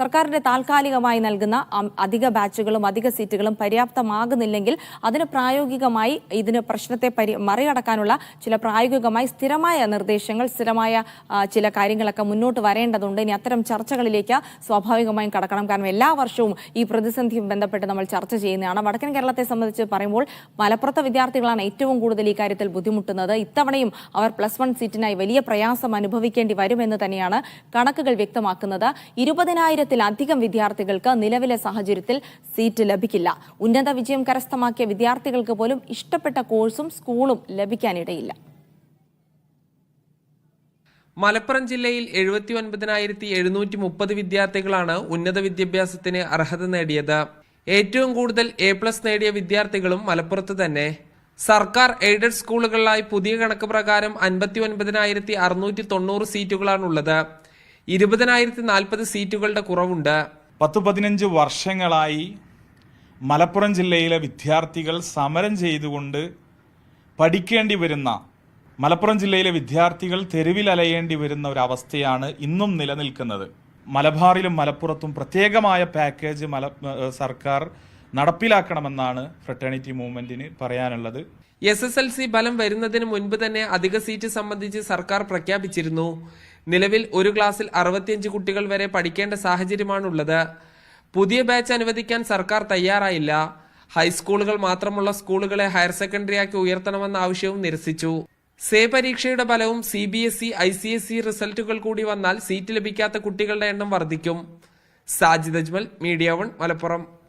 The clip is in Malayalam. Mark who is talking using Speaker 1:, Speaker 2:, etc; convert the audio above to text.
Speaker 1: സർക്കാരിന്റെ താൽക്കാലികമായി നൽകുന്ന അധിക ബാച്ചുകളും അധിക സീറ്റുകളും പര്യാപ്തമാകുന്നില്ലെങ്കിൽ അതിന് പ്രായോഗികമായി ഇതിന് പ്രശ്നത്തെ പരി മറികടക്കാനുള്ള ചില പ്രായോഗികമായി സ്ഥിരമായ നിർദ്ദേശങ്ങൾ സ്ഥിരമായ ചില കാര്യങ്ങളൊക്കെ മുന്നോട്ട് വരേണ്ടതുണ്ട്. ഇനി അത്തരം ചർച്ചകളിലേക്ക് സ്വാഭാവികമായും കടക്കണം. കാരണം എല്ലാ വർഷവും ഈ പ്രതിസന്ധിയും ബന്ധപ്പെട്ട് നമ്മൾ ചർച്ച ചെയ്യുന്നതാണ്. വടക്കൻ കേരളത്തെ സംബന്ധിച്ച് പറയുമ്പോൾ മലപ്പുറത്തെ വിദ്യാർത്ഥികളാണ് ഏറ്റവും കൂടുതൽ ഈ കാര്യത്തിൽ ബുദ്ധിമുട്ടുന്നത്. ഇത്തവണയും അവർ പ്ലസ് വൺ സീറ്റിനായി വലിയ പ്രയാസം അനുഭവിക്കേണ്ടി വരുമെന്ന് തന്നെയാണ് കണക്കുകൾ വ്യക്തമാക്കുന്നത്. ഇരുപതിനായിരത്തിലധികം വിദ്യാർത്ഥികൾക്ക് നിലവിലെ സാഹചര്യത്തിൽ സീറ്റ് ലഭിക്കില്ല. ഉന്നത വിജയം കരസ്ഥമാക്കിയ വിദ്യാർത്ഥികൾക്ക് പോലും ഇഷ്ടപ്പെട്ട കോഴ്സും സ്കൂളും ലഭിക്കാനിടയില്ല.
Speaker 2: മലപ്പുറം ജില്ലയിൽ എഴുപത്തി ഒൻപതിനായിരത്തി എഴുന്നൂറ്റി മുപ്പത് വിദ്യാർത്ഥികളാണ് ഉന്നത വിദ്യാഭ്യാസത്തിന് അർഹത നേടിയത്. ഏറ്റവും കൂടുതൽ എ പ്ലസ് നേടിയ വിദ്യാർത്ഥികളും മലപ്പുറത്ത് തന്നെ. സർക്കാർ എയ്ഡഡ് സ്കൂളുകളിലായി പുതിയ കണക്ക് പ്രകാരം അൻപത്തി ഒൻപതിനായിരത്തി അറുന്നൂറ്റി തൊണ്ണൂറ് സീറ്റുകളാണുള്ളത്. ഇരുപതിനായിരത്തി നാൽപ്പത് സീറ്റുകളുടെ കുറവുണ്ട്.
Speaker 3: പത്ത് പതിനഞ്ച് വർഷങ്ങളായി മലപ്പുറം ജില്ലയിലെ വിദ്യാർത്ഥികൾ സമരം ചെയ്തുകൊണ്ട് പഠിക്കേണ്ടി വരുന്ന മലപ്പുറം ജില്ലയിലെ വിദ്യാർത്ഥികൾ തെരുവിൽ അലയേണ്ടി വരുന്ന ഒരു അവസ്ഥയാണ് ഇന്നും നിലനിൽക്കുന്നത്. മലബാറിലും മലപ്പുറത്തും പ്രത്യേകമായ പാക്കേജ് മല സർക്കാർ നടപ്പിലാക്കണമെന്നാണ് ഫ്രട്ടേണിറ്റി മൂവ്മെന്റിന് പറയാനുള്ളത്.
Speaker 2: എസ് എസ് എൽ സി ഫലം വരുന്നതിന് മുൻപ് തന്നെ അധിക സീറ്റ് സംബന്ധിച്ച് സർക്കാർ പ്രഖ്യാപിച്ചിരുന്നു. നിലവിൽ ഒരു ക്ലാസ്സിൽ അറുപത്തിയഞ്ച് കുട്ടികൾ വരെ പഠിക്കേണ്ട സാഹചര്യമാണുള്ളത്. പുതിയ ബാച്ച് അനുവദിക്കാൻ സർക്കാർ തയ്യാറായില്ല. ഹൈസ്കൂളുകൾ മാത്രമുള്ള സ്കൂളുകളെ ഹയർ സെക്കൻഡറിയാക്കി ഉയർത്തണമെന്ന ആവശ്യവും നിരസിച്ചു. സേ പരീക്ഷയുടെ ഫലവും C B S E I C S E റിസൾട്ടുകൾ കൂടി വന്നാൽ സീറ്റ് ലഭിക്കാത്ത കുട്ടികളുടെ എണ്ണം വർദ്ധിക്കും. Sajid Ajmal Media One Malappuram.